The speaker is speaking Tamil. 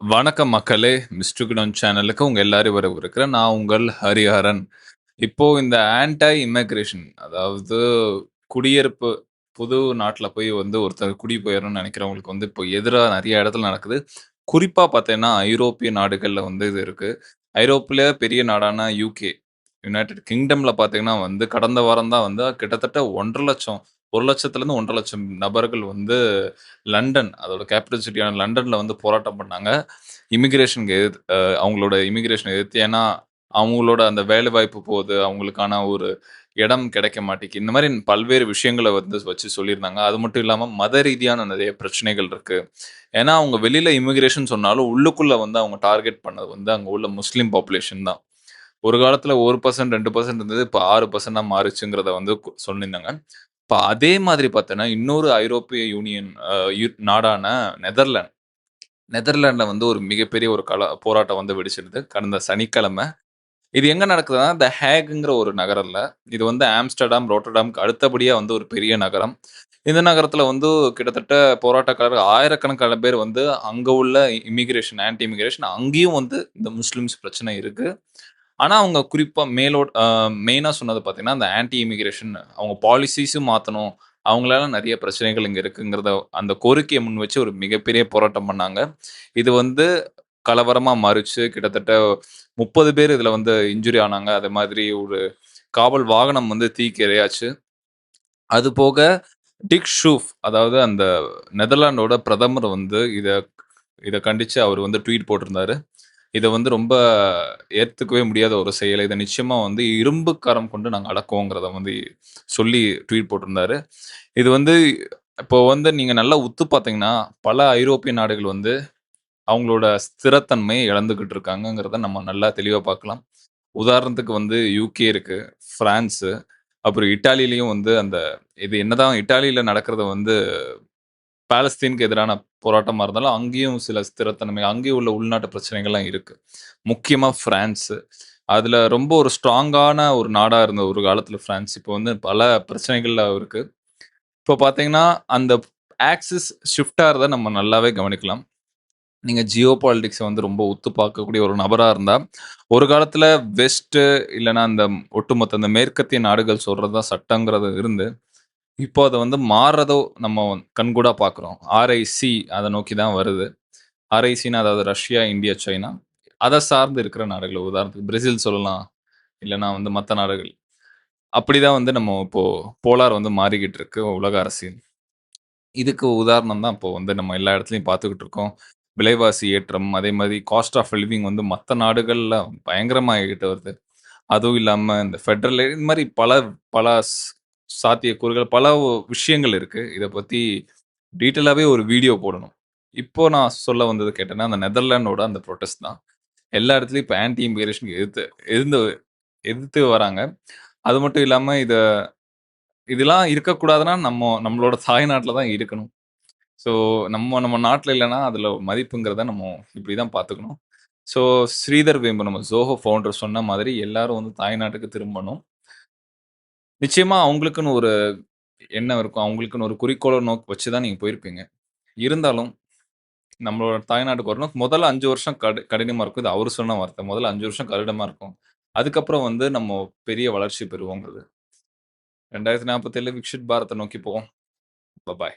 வணக்கம் மக்களே! மிஸ்டர் சேனலுக்கு உங்கள் எல்லாரையும் இருக்கிறேன் நான் உங்கள் ஹரிஹரன். இப்போ இந்த ஆன்டை இமிக்ரேஷன் அதாவது குடியிருப்பு புது நாட்டில் போய் வந்து ஒருத்தர் குடி பெயரணும்னு நினைக்கிறவங்களுக்கு வந்து இப்போ எதிராக நிறைய இடத்துல நடக்குது. குறிப்பாக பார்த்தீங்கன்னா, ஐரோப்பிய நாடுகளில் வந்து இது இருக்குது ஐரோப்பில பெரிய நாடான யூகே யுனைடெட் கிங்டமில் பார்த்தீங்கன்னா வந்து கடந்த வாரம் தான் வந்து கிட்டத்தட்ட ஒரு லட்சத்துலேருந்து ஒன்றரை லட்சம் நபர்கள் வந்து லண்டன் அதோட கேபிட்டல் சிட்டியான லண்டனில் வந்து போராட்டம் பண்ணாங்க. இமிக்ரேஷனுக்கு எதிர்த்து அவங்களோட இமிக்ரேஷன் எதிர்த்து. ஏன்னா, அவங்களோட அந்த வேலைவாய்ப்பு போகுது அவங்களுக்கான ஒரு இடம் கிடைக்க மாட்டேங்குது. இந்த மாதிரி பல்வேறு விஷயங்களை வந்து வச்சு சொல்லியிருந்தாங்க. அது மட்டும் இல்லாமல் மத ரீதியான நிறைய பிரச்சனைகள் இருக்கு. ஏன்னா, அவங்க வெளியில இமிகிரேஷன் சொன்னாலும், உள்ளுக்குள்ள வந்து அவங்க டார்கெட் பண்ணது வந்து அங்கே உள்ள முஸ்லீம் பாப்புலேஷன் தான். ஒரு காலத்தில் ஒரு பர்சன்ட் ரெண்டு பர்சன்ட் இருந்தது. இப்போ ஆறு பர்சன்டாக மாறிச்சுங்கிறத வந்து சொல்லியிருந்தாங்க. இப்போ அதே மாதிரி பார்த்தோன்னா இன்னொரு ஐரோப்பிய யூனியன் அ யு நாடான நெதர்லாந்து. நெதர்லாண்டில் வந்து ஒரு மிகப்பெரிய ஒரு கல போராட்டம் வந்து வெடிச்சிருது. கடந்த சனிக்கிழமை. இது எங்க நடக்குதுன்னா, த ஹேக்ங்கிற ஒரு நகரம்ல. இது வந்து ஆம்ஸ்டர்டாம், ரோட்டர்டாம்க்கு அடுத்தபடியா வந்து ஒரு பெரிய நகரம். இந்த நகரத்துல வந்து கிட்டத்தட்ட போராட்டக்காரர் ஆயிரக்கணக்கான பேர் வந்து அங்க உள்ள இமிகிரேஷன், ஆன்டி இமிகிரேஷன் அங்கேயும் வந்து இந்த முஸ்லிம்ஸ் பிரச்சனை இருக்கு. ஆனால் அவங்க குறிப்பாக மேலோட் மெயினாக சொன்னது பார்த்தீங்கன்னா, அந்த ஆன்டி இமிகிரேஷன் அவங்க பாலிசிஸும் மாற்றணும் அவங்களால நிறைய பிரச்சனைகள் இங்கே இருக்குங்கிறத அந்த கோரிக்கையை முன் வச்சு ஒரு மிகப்பெரிய போராட்டம் பண்ணாங்க. இது வந்து கலவரமாக மறிச்சு கிட்டத்தட்ட 30 பேர் இதில் வந்து இன்ஜுரி ஆனாங்க. அது மாதிரி ஒரு காவல் வாகனம் வந்து தீக்கு இரையாச்சு. அது போக டிக் ஷூஃப் அதாவது அந்த நெதர்லாண்டோட பிரதமர் வந்து இதை இதை கண்டித்து அவர் வந்து ட்வீட் போட்டிருந்தாரு. இதை வந்து ரொம்ப ஏற்றுக்கவே முடியாத ஒரு செயல். இதை நிச்சயமாக வந்து இரும்பு கரம் கொண்டு நாங்கள் அடக்குவோங்கிறத வந்து சொல்லி ட்வீட் போட்டிருந்தாரு. இது வந்து இப்போ வந்து நீங்கள் நல்லா உத்து பார்த்தீங்கன்னா, பல ஐரோப்பிய நாடுகள் வந்து அவங்களோட ஸ்திரத்தன்மையை இழந்துக்கிட்டு இருக்காங்கங்கிறத நம்ம நல்லா தெளிவாக பார்க்கலாம். உதாரணத்துக்கு வந்து யூகே இருக்கு, ஃப்ரான்ஸு அப்புறம் இட்டாலியிலையும் வந்து அந்த இது என்னதான் இட்டாலியில் நடக்கிறத வந்து பாலஸ்தீனுக்கு எதிரான போராட்டமாக இருந்தாலும், அங்கேயும் சில ஸ்திரத்தன்மை, அங்கேயும் உள்ள உள்நாட்டு பிரச்சனைகள்லாம் இருக்குது முக்கியமாக ஃப்ரான்ஸு அதில் ரொம்ப ஒரு ஸ்ட்ராங்கான ஒரு நாடாக இருந்த ஒரு காலத்தில் ஃப்ரான்ஸ் இப்போ வந்து பல பிரச்சனைகளில் இருக்குது இப்போ பார்த்தீங்கன்னா, அந்த ஆக்சிஸ் ஷிஃப்டாக இருந்தால் நம்ம நல்லாவே கவனிக்கலாம். நீங்கள் ஜியோ பாலிட்டிக்ஸை வந்து ரொம்ப ஒத்து பார்க்கக்கூடிய ஒரு நபராக இருந்தால் ஒரு காலத்தில் வெஸ்ட்டு இல்லைன்னா அந்த ஒட்டுமொத்த அந்த மேற்கத்திய நாடுகள் சொல்கிறது தான் சட்டங்கிறது இருந்து, இப்போ அதை வந்து மாறுறதோ நம்ம கண்கூடா பார்க்குறோம். ஆர்ஐசி அதை நோக்கி தான் வருது. ஆர்ஐசின்னா அதாவது ரஷ்யா, இந்தியா, சைனா. அதை சார்ந்து இருக்கிற நாடுகள். உதாரணத்துக்கு பிரேசில் சொல்லலாம். இல்லைன்னா வந்து மற்ற நாடுகள். அப்படிதான் வந்து நம்ம இப்போ போலார் வந்து மாறிக்கிட்டு இருக்கு உலக அரசியல். இதுக்கு உதாரணம் தான் இப்போ வந்து நம்ம எல்லா இடத்துலையும் பார்த்துக்கிட்டு இருக்கோம். விலைவாசி ஏற்றம், அதே மாதிரி காஸ்ட் ஆஃப் லிவிங் வந்து மற்ற நாடுகளில் பயங்கரமா வருது. அதுவும் இல்லாமல் இந்த ஃபெட்ரல் இந்த மாதிரி பல பல சாத்தியக்கூறுகள், பல விஷயங்கள் இருக்கு. இதை பத்தி டீட்டெயிலாகவே ஒரு வீடியோ போடணும். இப்போ நான் சொல்ல வந்தது கேட்டேன்னா, அந்த நெதர்லாண்டோட அந்த ப்ரொட்டஸ்ட் தான். எல்லா இடத்துலையும் இப்போ ஆன்டி இமிகிரேஷன் எதிர்த்து எதிர்ந்து எதிர்த்து வராங்க. அது மட்டும் இல்லாமல் இதை இதெல்லாம் இருக்கக்கூடாதுன்னா, நம்ம நம்மளோட தாய்நாட்டில் தான் இருக்கணும். ஸோ நம்ம நம்ம நாட்டில் இல்லைன்னா அதில் மதிப்புங்கிறத நம்ம இப்படி தான் பார்த்துக்கணும். ஸோ ஸ்ரீதர் வேம்பு நம்ம ஜோஹோ ஃபவுண்டர் சொன்ன மாதிரி எல்லாரும் வந்து தாய்நாட்டுக்கு திரும்பணும். நிச்சயமா அவங்களுக்குன்னு ஒரு எண்ணம் இருக்கும். அவங்களுக்குன்னு ஒரு குறிக்கோள நோக்கி வச்சு தான் நீங்க போயிருப்பீங்க. இருந்தாலும் நம்மளோட தாய்நாட்டுக்கு வரணும். முதல்ல 5 வருஷம் கடி கடினமா இருக்கும். இது அவரு சொன்ன வார்த்தை. முதல்ல 5 வருஷம் கடினமா இருக்கும். அதுக்கப்புறம் வந்து நம்ம பெரிய வளர்ச்சி பெறுவோங்கிறது. 2047 விக்ஷித் பாரத்த நோக்கி போவோம். பபாய்.